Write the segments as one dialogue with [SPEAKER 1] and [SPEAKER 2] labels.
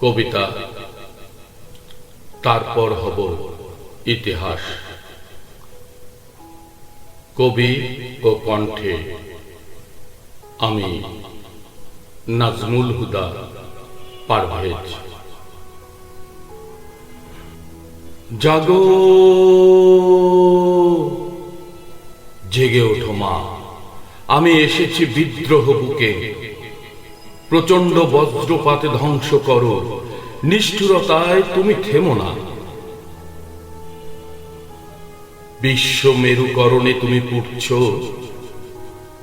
[SPEAKER 1] কবিতা। তারপর হব ইতিহাস। কবি ও কণ্ঠে আমি নাজমুল হুদা পারভেজ। জাগো, জেগে ওঠো মা। আমি এসেছি বিদ্রোহ বুকে। প্রচণ্ড বজ্রপাতে ধ্বংস করো। নিষ্ঠুরতায় তুমি থেমো না। বিশ্ব মেরুকরণে তুমি পুড়ছ।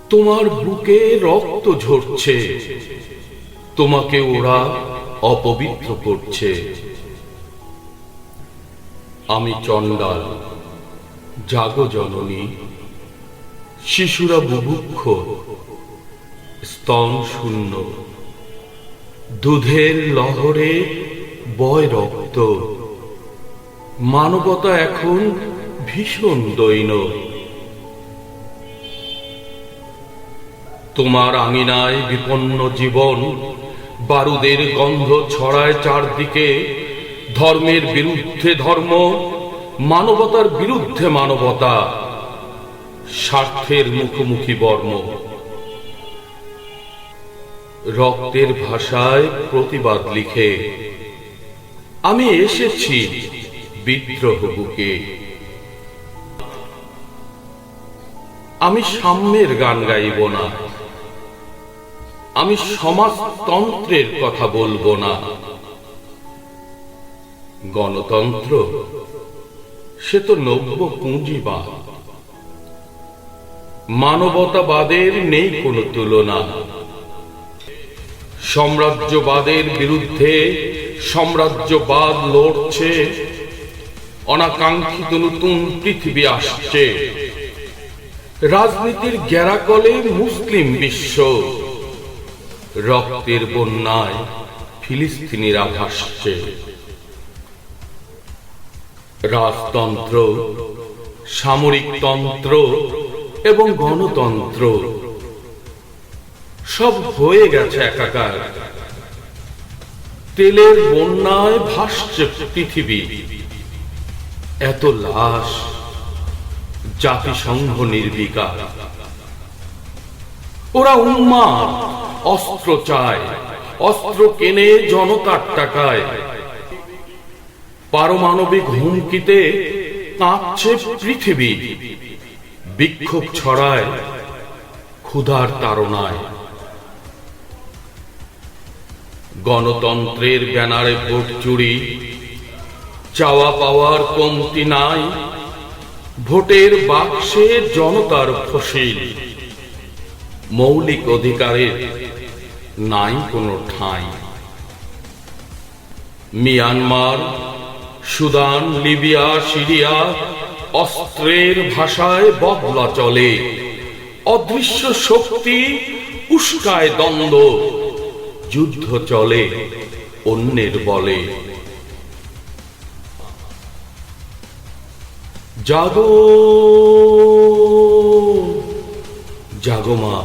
[SPEAKER 1] তোমার বুকে রক্ত ঝরছে। তোমাকে ওরা অপবিত্র করছে। আমি চণ্ডাল, জাগো জননী, শিশুরা বুভুক্ষ, স্তন শূন্য। দুধের লহরে বয় রক্ত। মানবতা এখন ভীষণ দৈন। তোমার আঙিনায় বিপন্ন জীবন, বারুদের গন্ধ ছড়ায় চারদিকে, ধর্মের বিরুদ্ধে ধর্ম, মানবতার বিরুদ্ধে মানবতা, স্বার্থের মুখোমুখি বর্ম। রক্তের ভাষায় প্রতিবাদ লিখে, আমি এসেছি বিদ্রোহ বুকে আমি সাম্যের গান গাইব না। আমি সমাজতন্ত্রের কথা বলব না। গণতন্ত্র, সে তো নব্য পুঁজিবাদ। মানবতাবাদের নেই কোনো তুলনা। সাম্রাজ্যবাদের বিরুদ্ধে সাম্রাজ্যবাদ লড়ছে। অনাকাঙ্ক্ষিত নতুন পৃথিবী আসছে। রাজনীতির গ্যারাকলে মুসলিম বিশ্ব। রক্তের বন্যায় ফিলিস্তিনিরা ভাসছে। রাজতন্ত্র সামরিকতন্ত্র এবং গণতন্ত্র সব হয়ে গেছে একাকার। তেলের বন্যায় ভাসছে পৃথিবী। এত লাশ জাতিসংঘ নির্বিকার। ওরা উন্মাদ, অস্ত্র চায়, অস্ত্র কেনে জনতার টাকায়। পারমাণবিক হুমকিতে কাঁপছে পৃথিবী। বিক্ষোভ ছড়ায় ক্ষুধার তাড়নায় গণতন্ত্রের ব্যানারে ভোট চুরি, চাওয়া পাওয়ার কমতি নাই, ভোটের বাক্সে জনতার ফসিল, মৌলিক অধিকারের নাই কোনো ঠাঁই। মিয়ানমার, সুদান, লিবিয়া, সিরিয়া অস্ত্রের ভাষায় বদলা চলে, অদৃশ্য শক্তি উস্কায় দ্বন্দ্ব যুদ্ধ চলে অন্যের বলে। জাগো জাগো মা,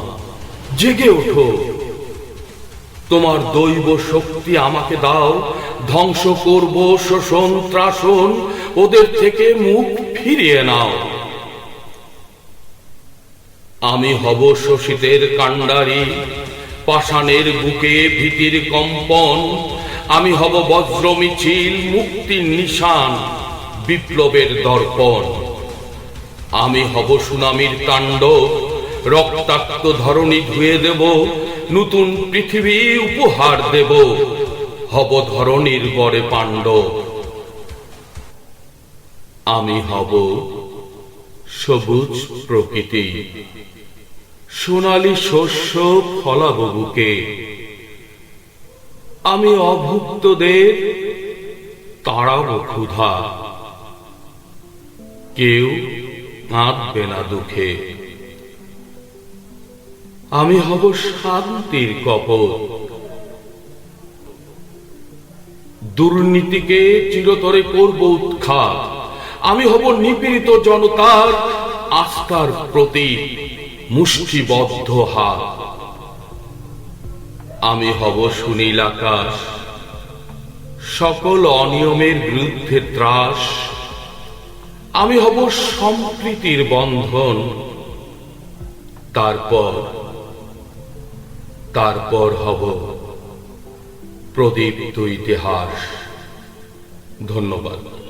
[SPEAKER 1] জেগে ওঠো। তোমার দৈব শক্তি আমাকে দাও, ধ্বংস করব শোষণ ত্রাসন ওদের থেকে মুখ ফিরিয়ে নাও। আমি হব শোষিতের কাণ্ডারি পাষাণের বুকে ভীতির কম্পন, আমি হব বজ্র মিছিল মুক্তির নিশান, বিপ্লবের দর্পণ। আমি হব সুনামির তাণ্ডব রক্তাক্ত ধরণী ধুয়ে দেব, নতুন পৃথিবী উপহার দেব, হব ধরণীর গড়ে পাণ্ডব আমি হব সবুজ প্রকৃতি। সোনালি শস্য ফলাবো বুকে আমি অভুক্তদের তাড়াবো ক্ষুধা। কেউ কাঁদবে না দুঃখে। আমি হব শান্তির কপট। দুর্নীতিকে চিরতরে করব উৎখাত। আমি হব নিপীড়িত জনতার আস্থার প্রতীক মুষ্টিবদ্ধ হাত। আমি হব সুনীল আকাশ। সকল অনিয়মের বিরুদ্ধে ত্রাস। আমি হব সম্প্রীতির বন্ধন। তারপর তারপর হব প্রদীপ্ত ইতিহাস। ধন্যবাদ।